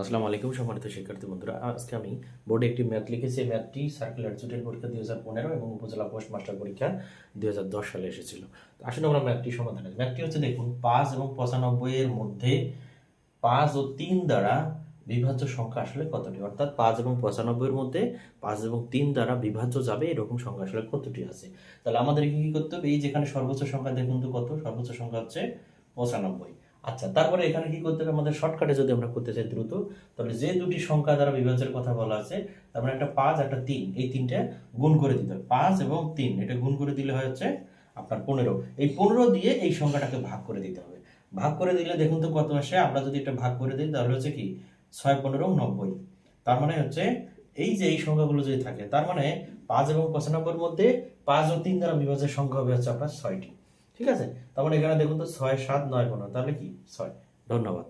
আসসালামু আলাইকুম সম্মানিত শিক্ষার্থী বন্ধুরা। আজকে আমি বোর্ডে একটি ম্যাথ লিখেছি। ম্যাথটি সার্কুলার জুটের পরীক্ষা দুই হাজার পনেরো এবং উপজেলা পোস্ট মাস্টার পরীক্ষা দুই হাজার দশ সালে এসেছিল। আসলে আমরা ম্যাথটি সমাধান করি। ম্যাথটি হচ্ছে দেখুন, পাঁচ এবং পঁচানব্বই এর মধ্যে পাঁচ ও তিন দ্বারা বিভাজ্য সংখ্যা আসলে কতটি? অর্থাৎ পাঁচ এবং পঁচানব্বইয়ের মধ্যে পাঁচ এবং তিন দ্বারা বিভাজ্য যাবে, এরকম সংখ্যা আসলে কতটি আছে? তাহলে আমাদের কি করতে হবে? এই যেখানে সর্বোচ্চ সংখ্যা দেখুন তো কত? সর্বোচ্চ সংখ্যা হচ্ছে পঁচানব্বই। আচ্ছা তারপরে এখানে কি করতে হবে? আমাদের শর্টকাটে যদি আমরা করতে চাই দ্রুত, তাহলে যে দুটি সংখ্যা দ্বারা বিভাজ্যের কথা বলা আছে, তার মানে একটা পাঁচ, একটা তিন, এই তিনটা গুণ করে দিতে হবে। পাঁচ এবং তিন, এটা গুণ করে দিলে হচ্ছে আপনার পনেরো। এই পনেরো দিয়ে এই সংখ্যাটাকে ভাগ করে দিতে হবে। ভাগ করে দিলে দেখুন তো কত আসে, আমরা যদি এটা ভাগ করে দিই, তাহলে হচ্ছে কি? ছয়, পনেরো, নব্বই। তার মানে হচ্ছে এই যে, এই সংখ্যাগুলো যদি থাকে, তার মানে পাঁচ এবং পঁচানব্বইয়ের মধ্যে পাঁচ ও তিন দ্বারা বিভাজ্যের সংখ্যা হবে হচ্ছে আপনার ছয়টি। ঠিক আছে? তার মানে এখানে দেখুন তো ছয় সাত নয় পনেরো, তাহলে কি? ছয়। ধন্যবাদ।